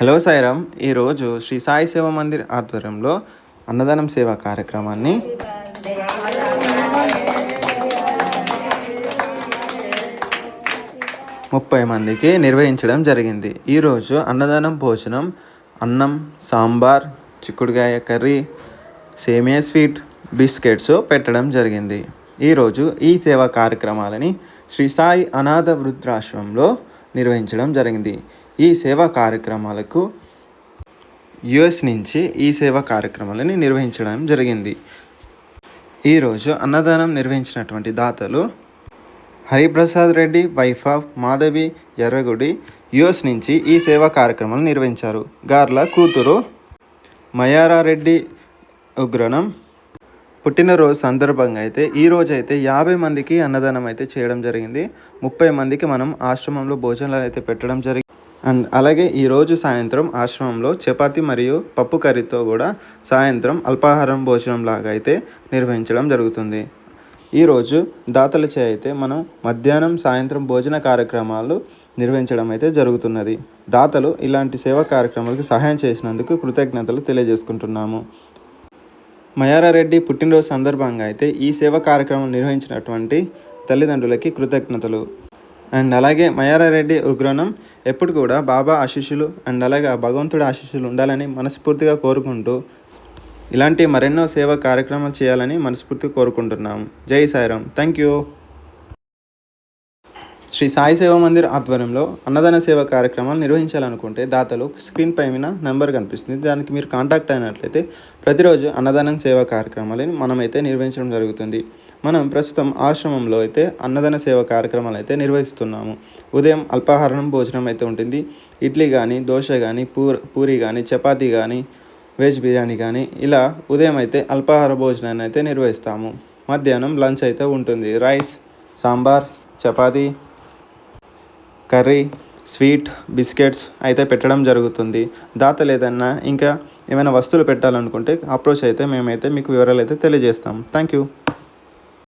Hello Sairam. ఈరోజు శ్రీ సాయి సేవ మందిర్ ఆధ్వర్యంలో అన్నదానం సేవ కార్యక్రమాన్ని ముప్పై మందికి నిర్వహించడం జరిగింది. ఈరోజు అన్నదానం భోజనం అన్నం సాంబార్ చిక్కుడుకాయ కర్రీ సేమియా స్వీట్ బిస్కెట్స్ పెట్టడం జరిగింది. ఈరోజు ఈ సేవా కార్యక్రమాలని శ్రీ సాయి అనాథ వృద్ధాశ్రమంలో నిర్వహించడం జరిగింది. ఈ సేవా కార్యక్రమాలకు యుఎస్ నుంచి ఈ సేవా కార్యక్రమాలని నిర్వహించడం జరిగింది. ఈరోజు అన్నదానం నిర్వహించినటువంటి దాతలు Hariprasad Reddy wife of Madhavi Erragudi US నుంచి ఈ సేవా కార్యక్రమాలు నిర్వహించారు. గార్ల కూతురు మయారారెడ్డి ఉగ్రనం పుట్టినరోజు సందర్భంగా అయితే ఈరోజు అయితే యాభై మందికి అన్నదానం అయితే చేయడం జరిగింది. ముప్పై మందికి మనం ఆశ్రమంలో భోజనాలు అయితే పెట్టడం జరిగింది అండ్ అలాగే ఈరోజు సాయంత్రం ఆశ్రమంలో చపాతి మరియు పప్పు కర్రీతో కూడా సాయంత్రం అల్పాహారం భోజనం లాగా అయితే నిర్వహించడం జరుగుతుంది. ఈరోజు దాతల చే అయితే మనం మధ్యాహ్నం సాయంత్రం భోజన కార్యక్రమాలు నిర్వహించడం అయితే జరుగుతున్నది. దాతలు ఇలాంటి సేవా కార్యక్రమాలకు సహాయం చేసినందుకు కృతజ్ఞతలు తెలియజేసుకుంటున్నాము. మయారారెడ్డి పుట్టినరోజు సందర్భంగా అయితే ఈ సేవా కార్యక్రమం నిర్వహించినటువంటి తల్లిదండ్రులకి కృతజ్ఞతలు. అండ్ అలాగే మయారారెడ్డి ఉగ్రనం ఎప్పుడు కూడా బాబా ఆశీస్సులు అండ్ అలాగే ఆ భగవంతుడి ఆశీస్సులు ఉండాలని మనస్ఫూర్తిగా కోరుకుంటూ ఇలాంటి మరెన్నో సేవా కార్యక్రమాలు చేయాలని మనస్ఫూర్తిగా కోరుకుంటున్నాము జై సాయిరామ్. థ్యాంక్ యూ శ్రీ సాయి సేవా మందిర్ ఆధ్వర్యంలో అన్నదాన సేవ కార్యక్రమాలు నిర్వహించాలనుకుంటే దాతలు స్క్రీన్ పై మీద నెంబర్ కనిపిస్తుంది. దానికి మీరు కాంటాక్ట్ అయినట్లయితే ప్రతిరోజు అన్నదానం సేవా కార్యక్రమాలని మనమైతే నిర్వహించడం జరుగుతుంది. మనం ప్రస్తుతం ఆశ్రమంలో అయితే అన్నదాన సేవ కార్యక్రమాలు అయితే నిర్వహిస్తున్నాము. ఉదయం అల్పాహారం భోజనం అయితే ఉంటుంది. ఇడ్లీ కానీ దోశ కానీ పూర్ పూరి కానీ చపాతీ కానీ వెజ్ బిర్యానీ కానీ ఇలా ఉదయం అయితే అల్పాహార భోజనాన్ని అయితే నిర్వహిస్తాము. మధ్యాహ్నం లంచ్ అయితే ఉంటుంది. Rice sambar chapati curry sweet biscuits అయితే పెట్టడం జరుగుతుంది. దాత లేదన్నా ఇంకా ఏమైనా వస్తువులు పెట్టాలనుకుంటే అప్రోచ్ అయితే మేమైతే మీకు వివరాలు అయితే తెలియజేస్తాం. Thank you